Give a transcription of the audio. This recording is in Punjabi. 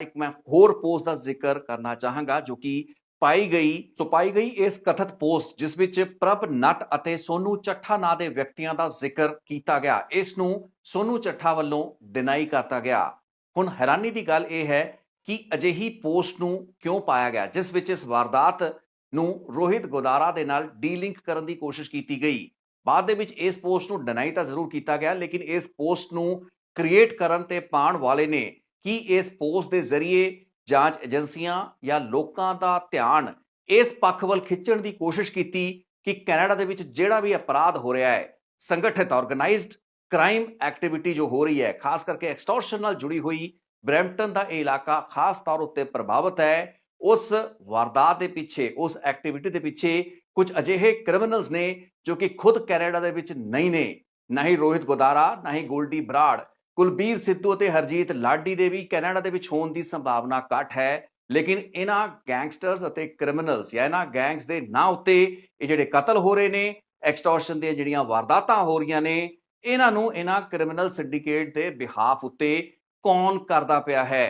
ਇੱਕ ਮੈਂ ਹੋਰ ਪੋਸਟ ਦਾ ਜ਼ਿਕਰ ਕਰਨਾ ਚਾਹਾਂਗਾ, ਜੋ ਕਿ ਪਾਈ ਗਈ ਸੋ ਪਾਈ ਗਈ ਇਸ ਕਥਿਤ ਪੋਸਟ, ਜਿਸ ਵਿੱਚ ਪ੍ਰਭ ਨਟ ਅਤੇ ਸੋਨੂ ਚੱਠਾ ਨਾਂ ਦੇ ਵਿਅਕਤੀਆਂ ਦਾ ਜ਼ਿਕਰ ਕੀਤਾ ਗਿਆ। ਇਸ ਨੂੰ ਸੋਨੂ ਚੱਠਾ ਵੱਲੋਂ ਡਿਨਾਈ ਕਰਤਾ ਗਿਆ। ਹੁਣ ਹੈਰਾਨੀ ਦੀ ਗੱਲ ਇਹ ਹੈ ਕਿ ਅਜਿਹੀ ਪੋਸਟ ਨੂੰ ਕਿਉਂ ਪਾਇਆ ਗਿਆ, ਜਿਸ ਵਿੱਚ ਇਸ ਵਾਰਦਾਤ ਨੂੰ ਰੋਹਿਤ ਗੋਦਾਰਾ ਦੇ ਨਾਲ ਡੀਲਿੰਕ ਕਰਨ ਦੀ ਕੋਸ਼ਿਸ਼ ਕੀਤੀ ਗਈ। ਬਾਅਦ ਦੇ ਵਿੱਚ ਇਸ ਪੋਸਟ ਨੂੰ ਡਿਨਾਈ ਤਾਂ ਜ਼ਰੂਰ ਕੀਤਾ ਗਿਆ, ਲੇਕਿਨ ਇਸ ਪੋਸਟ ਨੂੰ ਕ੍ਰੀਏਟ ਕਰਨ ਤੇ ਪਾਉਣ ਵਾਲੇ ਨੇ ਕੀ ਇਸ ਪੋਸਟ ਦੇ ਜ਼ਰੀਏ ਜਾਂਚ ਏਜੰਸੀਆਂ ਜਾਂ ਲੋਕਾਂ ਦਾ ਧਿਆਨ ਇਸ ਪੱਖ ਵੱਲ ਖਿੱਚਣ ਦੀ ਕੋਸ਼ਿਸ਼ ਕੀਤੀ ਕਿ ਕੈਨੇਡਾ ਦੇ ਵਿੱਚ ਜਿਹੜਾ ਵੀ ਅਪਰਾਧ ਹੋ ਰਿਹਾ ਹੈ, ਸੰਗਠਿਤ ਆਰਗੇਨਾਈਜ਼ਡ ਕ੍ਰਾਈਮ ਐਕਟੀਵਿਟੀ ਜੋ ਹੋ ਰਹੀ ਹੈ, ਖਾਸ ਕਰਕੇ ਐਕਸਟੋਰਸ਼ਨ ਨਾਲ ਜੁੜੀ ਹੋਈ ਬ੍ਰੈਂਪਟਨ ਦਾ ਇਹ ਇਲਾਕਾ ਖਾਸ ਤੌਰ ਉੱਤੇ ਪ੍ਰਭਾਵਿਤ ਹੈ, ਉਸ ਵਾਰਦਾਤ ਦੇ ਪਿੱਛੇ, ਉਸ ਐਕਟੀਵਿਟੀ ਦੇ ਪਿੱਛੇ ਕੁਝ ਅਜਿਹੇ ਕ੍ਰਿਮੀਨਲਸ ਨੇ ਜੋ ਕਿ ਖੁਦ ਕੈਨੇਡਾ ਦੇ ਵਿੱਚ ਨਹੀਂ ਨੇ, ਨਾ ਹੀ ਰੋਹਿਤ ਗੋਦਾਰਾ, ਨਾ ਹੀ ਗੋਲਡੀ ਬਰਾੜ ਕੁਲਬੀਰ ਸਿੱਧੂ ਅਤੇ ਹਰਜੀਤ ਲਾਡੀ ਦੇ ਵੀ ਕੈਨੇਡਾ ਦੇ ਵਿੱਚ ਹੋਣ ਦੀ ਸੰਭਾਵਨਾ ਘੱਟ ਹੈ। ਲੇਕਿਨ ਇਹਨਾਂ ਗੈਂਗਸਟਰਸ ਅਤੇ ਕ੍ਰਿਮੀਨਲਸ ਜਾਂ ਇਹਨਾਂ ਗੈਂਗਸ ਦੇ ਨਾਂ ਉੱਤੇ ਇਹ ਜਿਹੜੇ ਕਤਲ ਹੋ ਰਹੇ ਨੇ, ਐਕਸਟੋਰਸ਼ਨ ਦੀਆਂ ਜਿਹੜੀਆਂ ਵਾਰਦਾਤਾਂ ਹੋ ਰਹੀਆਂ ਨੇ, ਇਹਨਾਂ ਨੂੰ ਇਹਨਾਂ ਕ੍ਰਿਮੀਨਲ ਸਿੰਡੀਕੇਟ ਦੇ ਬਿਹਾਫ ਉੱਤੇ ਕੌਣ ਕਰਦਾ ਪਿਆ ਹੈ?